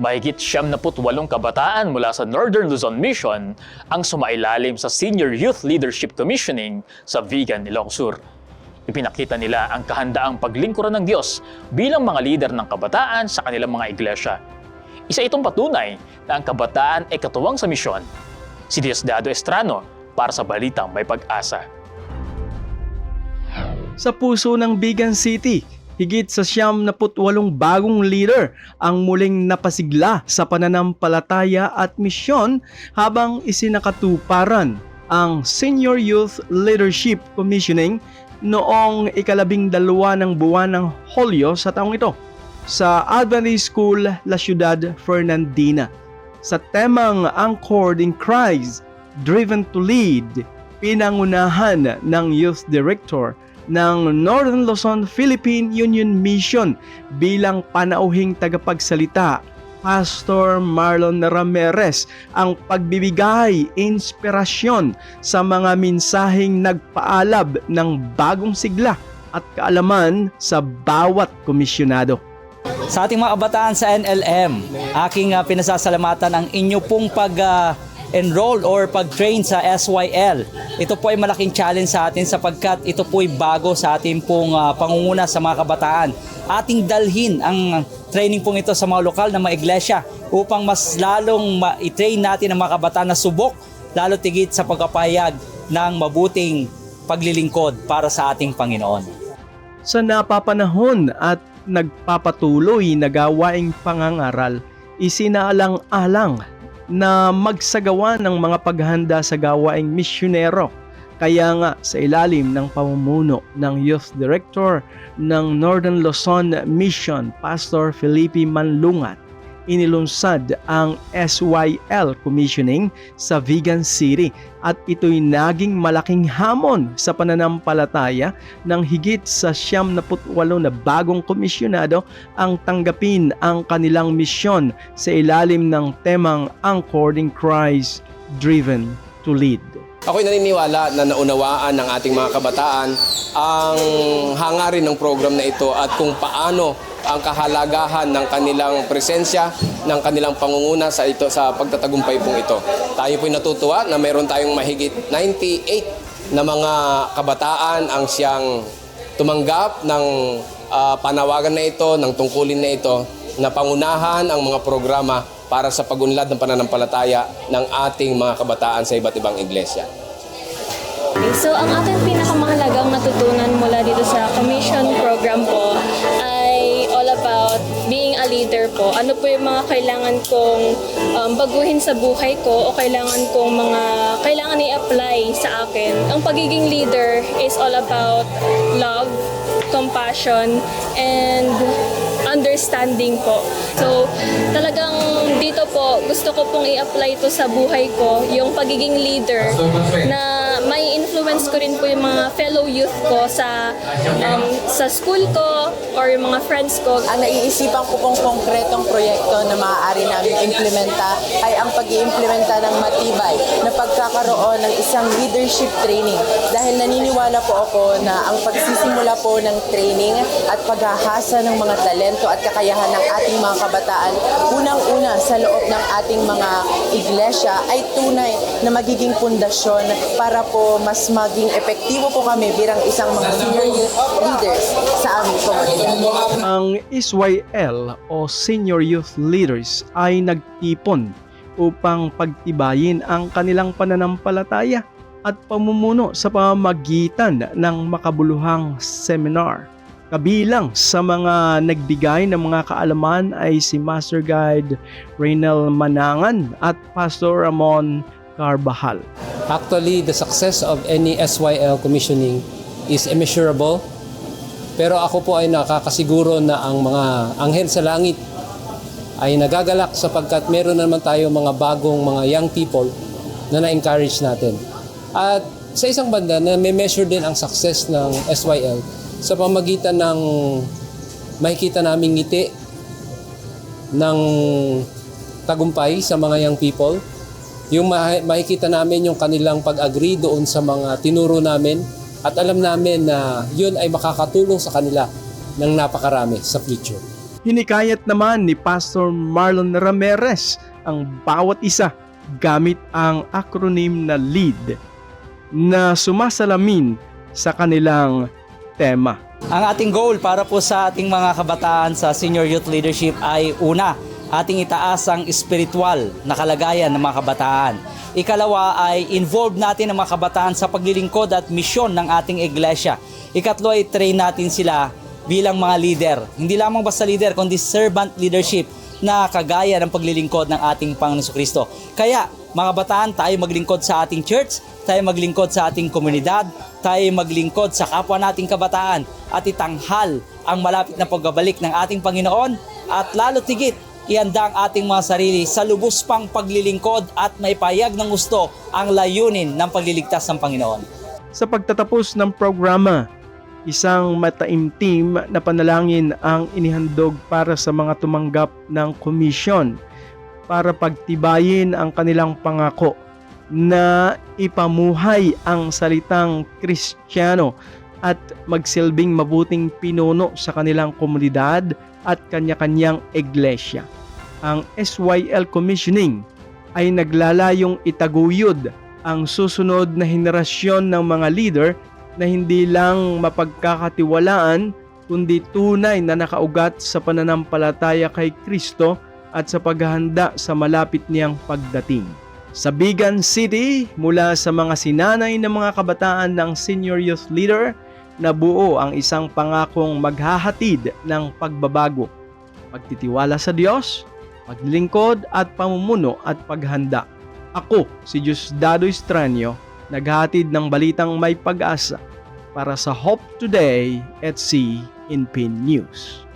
Mahigit siyam na putwalong kabataan mula sa Northern Luzon Mission ang sumailalim sa Senior Youth Leadership Commissioning sa Vigan, Ilocos Sur. Ipinakita nila ang kahandaang paglingkuran ng Diyos bilang mga lider ng kabataan sa kanilang mga iglesia. Isa itong patunay na ang kabataan ay katuwang sa misyon. Si Diosdado Estrano para sa Balitang May Pag-asa. Sa puso ng Bigan City, higit sa siyam na putwalong bagong leader ang muling napasigla sa pananampalataya at misyon habang isinakatuparan ang Senior Youth Leadership Commissioning noong ikalabing dalawa ng buwan ng Hulyo sa taong ito sa Adventist School La Ciudad Fernandina. Sa temang Anchored in Christ, Driven to Lead, pinangunahan ng Youth Director ng Northern Luzon Philippine Union Mission bilang panauhing tagapagsalita Pastor Marlon Ramirez ang pagbibigay inspirasyon sa mga mensaheng nagpaalab ng bagong sigla at kaalaman sa bawat komisyonado. Sa ating mga kabataan sa NLM, aking uh, pinasasalamatan ang inyo pong pag ah, enroll or pag-train sa SYL. Ito po ay malaking challenge sa atin sapagkat ito po ay bago sa ating pong ah, pangunguna sa mga kabataan. Ating dalhin ang training pong ito sa mga lokal na mga iglesia upang mas lalong ma-train natin ang mga kabataan na subok lalo tigit sa pagpapahayag ng mabuting paglilingkod para sa ating Panginoon. Sa napapanahon at nagpapatuloy na gawaing pangangaral, isinaalang-alang na magsagawa ng mga paghanda sa gawaing misyonero. Kaya nga sa ilalim ng pamumuno ng Youth Director ng Northern Luzon Mission, Pastor Felipe Manlungat, inilunsad ang SYL Commissioning sa Vigan City at ito'y naging malaking hamon sa pananampalataya ng higit sa siyam na putwalo na bagong komisyonado ang tanggapin ang kanilang misyon sa ilalim ng temang Anchored in Christ, Driven to Lead. Ako'y naniniwala na naunawaan ng ating mga kabataan ang hangarin ng program na ito at kung paano ang kahalagahan ng kanilang presensya, ng kanilang pangunguna sa ito sa pagtatagumpay pong ito. Tayo po'y natutuwa na mayroon tayong mahigit 98 na mga kabataan ang siyang tumanggap ng ah, panawagan na ito, ng tungkulin na ito, na pangunahan ang mga programa para sa pagunlad ng pananampalataya ng ating mga kabataan sa iba't ibang iglesia. So ang aking pinakamahalagang natutunan mula dito sa commission program po po. Ano po yung mga kailangan kong um, baguhin sa buhay ko o kailangan kong mga kailangan i-apply sa akin. Ang pagiging leader is all about love, compassion, and understanding po. So, talagang dito po, gusto ko pong i-apply to sa buhay ko, yung pagiging leader na may influence ko rin po yung mga fellow youth ko sa um, sa school ko or yung mga friends ko. Ang naiisipan ko pong konkretong proyekto na maaari namin implementa ay ang pag iimplementa ng matibay na pagkakaroon ng isang leadership training. Dahil naniniwala po ako na ang pagsisimula po ng training at paghahasa ng mga talento at kakayahan ng ating mga kabataan, unang-una sa loob ng ating mga iglesia ay tunay na magiging pundasyon para po mas maging epektibo po kami bilang isang mga senior youth leaders sa aming komunidad. Ang SYL o Senior Youth Leaders ay nagtipon upang pagtibayin ang kanilang pananampalataya at pamumuno sa pamamagitan ng makabuluhang seminar. Kabilang sa mga nagbigay ng mga kaalaman ay si Master Guide Reynel Manangan at Pastor Ramon Carbajal. Actually, the success of any SYL commissioning is immeasurable. Pero ako po ay nakakasiguro na ang mga anghel sa langit ay nagagalak sapagkat meron naman tayo mga bagong mga young people na na-encourage natin. At sa isang banda, na may measure din ang success ng SYL sa pamagitan ng makikita naming ngiti ng tagumpay sa mga young people yung ma- makikita namin yung kanilang pag-agree doon sa mga tinuro namin at alam namin na yun ay makakatulong sa kanila ng napakarami sa future. Hinikayat naman ni Pastor Marlon Ramirez ang bawat isa gamit ang acronym na LEAD na sumasalamin sa kanilang tema. Ang ating goal para po sa ating mga kabataan sa senior youth leadership ay una, ating itaas ang spiritual na kalagayan ng mga kabataan. Ikalawa ay involve natin ang mga kabataan sa paglilingkod at misyon ng ating iglesia. Ikatlo ay train natin sila bilang mga leader. Hindi lamang basta leader, kundi servant leadership na kagaya ng paglilingkod ng ating Panginoon Kristo. Kaya, mga kabataan, tayo maglingkod sa ating church, tayo maglingkod sa ating komunidad, tayo maglingkod sa kapwa nating kabataan at itanghal ang malapit na pagbabalik ng ating Panginoon at lalo tigit ihanda ang ating mga sarili sa lubos pang paglilingkod at maipayag ng gusto ang layunin ng pagliligtas ng Panginoon. Sa pagtatapos ng programa, isang mataimtim na panalangin ang inihandog para sa mga tumanggap ng komisyon para pagtibayin ang kanilang pangako na ipamuhay ang salitang Kristiyano at magsilbing mabuting pinuno sa kanilang komunidad at kanya-kanyang iglesia. Ang SYL Commissioning ay naglalayong itaguyod ang susunod na henerasyon ng mga leader na hindi lang mapagkakatiwalaan kundi tunay na nakaugat sa pananampalataya kay Kristo at sa paghahanda sa malapit niyang pagdating. Sa Bigan City, mula sa mga sinanay ng mga kabataan ng senior youth leader, nabuo ang isang pangakong maghahatid ng pagbabago, pagtitiwala sa Diyos, paglilingkod at pamumuno at paghanda. Ako, si Diosdado Estranyo, naghahatid ng balitang may pag-asa para sa Hope Today at C in Pin News.